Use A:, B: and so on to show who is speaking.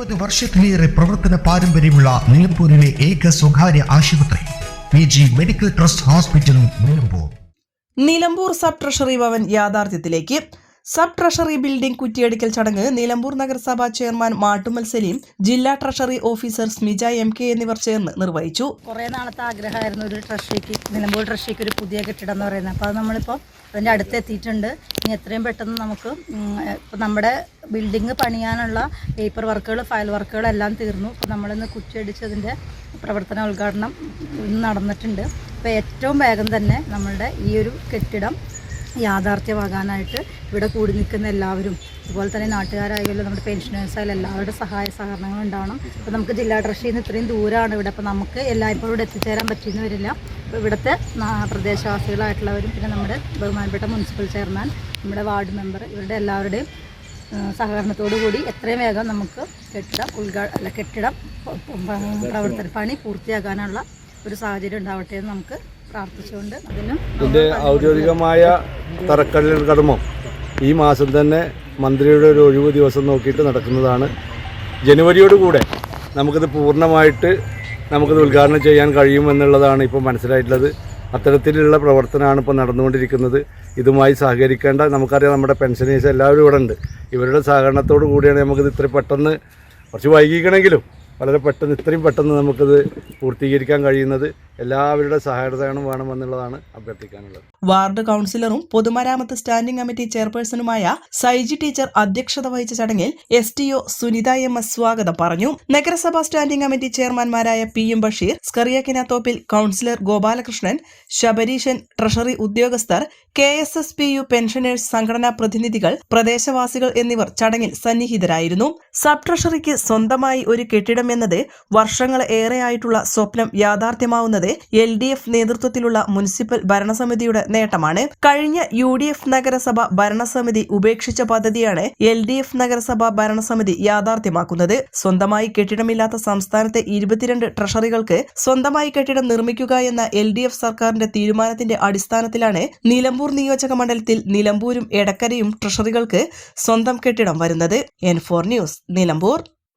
A: ഇരുപത് വർഷത്തിലേറെ പ്രവർത്തന പാരമ്പര്യമുള്ള നിലമ്പൂരിലെ ഏക സ്വകാര്യ ആശുപത്രി P G medical trust hospital Nilambur.
B: Nilambur sub treasury Bhavan യാഥാർത്ഥ്യത്തിലേക്ക് sub treasury building കുറ്റിയടിക്കൽ ചടങ്ങ് നിലമ്പൂർ നഗരസഭാ ചെയർമാൻ മാട്ടുമൽ സലീം ജില്ലാ treasury officer Smija M K എന്നിവർ ചേർന്ന് നിർവഹിച്ചു.
C: കുറേ നാളത്തെ ആഗ്രഹമായിരുന്നു ഒരു ട്രഷറിക്ക് നിലമ്പൂർ ട്രഷറിക്ക് ഒരു പുതിയ കെട്ടിടം എന്ന് പറയുന്നത്. അപ്പോൾ അത് നമ്മളിപ്പോൾ അതിന്റെ അടുത്ത് എത്തിയിട്ടുണ്ട്. ഇനി എത്രയും പെട്ടെന്ന് നമുക്ക് ഇപ്പോൾ നമ്മുടെ ബിൽഡിംഗ് പണിയാനുള്ള പേപ്പർ വർക്കുകൾ ഫയൽ വർക്കുകൾ എല്ലാം തീർന്നു. ഇപ്പോൾ നമ്മളിന്ന് കുറ്റിയടിച്ചതിന്റെ പ്രവർത്തന ഉദ്ഘാടനം ഇന്ന് നടന്നിട്ടുണ്ട്. അപ്പോൾ ഏറ്റവും വേഗം തന്നെ നമ്മളുടെ ഈ ഒരു കെട്ടിടം യാഥാർത്ഥ്യമാകാനായിട്ട് ഇവിടെ കൂടി നിൽക്കുന്ന എല്ലാവരും അതുപോലെ തന്നെ നാട്ടുകാരായാലും നമ്മുടെ പെൻഷനേഴ്സായാലും എല്ലാവരുടെ സഹായ സഹകരണങ്ങൾ ഉണ്ടാവണം. അപ്പോൾ നമുക്ക് ജില്ലാ ട്രഷറിയിൽ നിന്ന് ഇത്രയും ദൂരമാണ് ഇവിടെ. അപ്പോൾ നമുക്ക് എല്ലായ്പ്പോഴും ഇവിടെ എത്തിച്ചേരാൻ പറ്റിയെന്ന് വരില്ല. അപ്പോൾ ഇവിടുത്തെ പ്രദേശവാസികളായിട്ടുള്ളവരും പിന്നെ നമ്മുടെ ബഹുമാനപ്പെട്ട മുനിസിപ്പൽ ചെയർമാൻ നമ്മുടെ വാർഡ് മെമ്പർ ഇവരുടെ എല്ലാവരുടെയും സഹകരണത്തോടു കൂടി എത്രയും വേഗം നമുക്ക് കെട്ടിടം ഉദ്ഘാടന കെട്ടിടം പ്രവർത്തന പണി പൂർത്തിയാക്കാനുള്ള ഒരു സാഹചര്യം ഉണ്ടാവട്ടെ എന്ന് നമുക്ക് പ്രാർത്ഥിച്ചുകൊണ്ട് അതിനും
D: ഇതിന്റെ ഔദ്യോഗികമായ തറക്കല്ലിൽ കടമോ? ഈ മാസം തന്നെ മന്ത്രിയുടെ ഒരു ഒഴിവ് ദിവസം നോക്കിയിട്ട് നടക്കുന്നതാണ്. ജനുവരിയോടുകൂടെ നമുക്കിത് പൂർണമായിട്ട് നമുക്കിത് ഉദ്ഘാടനം ചെയ്യാൻ കഴിയുമെന്നുള്ളതാണ് ഇപ്പോൾ മനസ്സിലായിട്ടുള്ളത്. അത്തരത്തിലുള്ള പ്രവർത്തനമാണ് ഇപ്പോൾ നടന്നുകൊണ്ടിരിക്കുന്നത്. ഇതുമായി സഹകരിക്കേണ്ട നമുക്കറിയാം നമ്മുടെ പെൻഷനേഴ്സ് എല്ലാവരും ഇവിടെ ഉണ്ട് ഇവരുടെ സഹകരണത്തോടു കൂടിയാണ് നമുക്കിത് ഇത്ര പെട്ടെന്ന് കുറച്ച് വൈകിക്കണമെങ്കിലും വളരെ പെട്ടെന്ന് ഇത്രയും പെട്ടെന്ന് നമുക്കത് പൂർത്തീകരിക്കാൻ കഴിയുന്നത്. എല്ലാവരുടെ സഹായതയാണ് വേണമെന്നുള്ളതാണ് അഭ്യർത്ഥിക്കാനുള്ളത്.
B: വാർഡ് കൗൺസിലറും പൊതുമരാമത്ത് സ്റ്റാൻഡിംഗ് കമ്മിറ്റി ചെയർപേഴ്സണുമായ സൈജി ടീച്ചർ അധ്യക്ഷത വഹിച്ച ചടങ്ങിൽ S T O Sunitha M S സ്വാഗതം പറഞ്ഞു. നഗരസഭാ സ്റ്റാൻഡിംഗ് കമ്മിറ്റി ചെയർമാൻമാരായ പി എം ബഷീർ സ്കറിയക്കിനത്തോപ്പിൽ കൗൺസിലർ ഗോപാലകൃഷ്ണൻ ശബരീശൻ ട്രഷറി ഉദ്യോഗസ്ഥർ K S S P U pensioners സംഘടനാ പ്രതിനിധികൾ പ്രദേശവാസികൾ എന്നിവർ ചടങ്ങിൽ സന്നിഹിതരായിരുന്നു. സബ് ട്രഷറിക്ക് സ്വന്തമായി ഒരു കെട്ടിടം എന്നത് വർഷങ്ങൾ ഏറെയായിട്ടുള്ള സ്വപ്നം യാഥാർത്ഥ്യമാവുന്നത് എൽ ഡി എഫ് നേതൃത്വത്തിലുള്ള മുനിസിപ്പൽ ഭരണസമിതിയുടെ നേട്ടമാണ്. കഴിഞ്ഞ യു ഡി എഫ് നഗരസഭ ഭരണസമിതി ഉപേക്ഷിച്ച പദ്ധതിയാണ് എൽ ഡി എഫ് നഗരസഭ ഭരണസമിതി യാഥാർത്ഥ്യമാക്കുന്നത്. സ്വന്തമായി കെട്ടിടമില്ലാത്ത സംസ്ഥാനത്തെ ഇരുപത്തിരണ്ട് ട്രഷറികൾക്ക് സ്വന്തമായി കെട്ടിടം നിർമ്മിക്കുക എന്ന എൽ ഡി എഫ് സർക്കാരിന്റെ തീരുമാനത്തിന്റെ അടിസ്ഥാനത്തിലാണ് നിലമ്പൂർ നിയോജക മണ്ഡലത്തിൽ നിലമ്പൂരും എടക്കരയും ട്രഷറികൾക്ക് സ്വന്തം കെട്ടിടം വരുന്നത്. N four news Nilambur.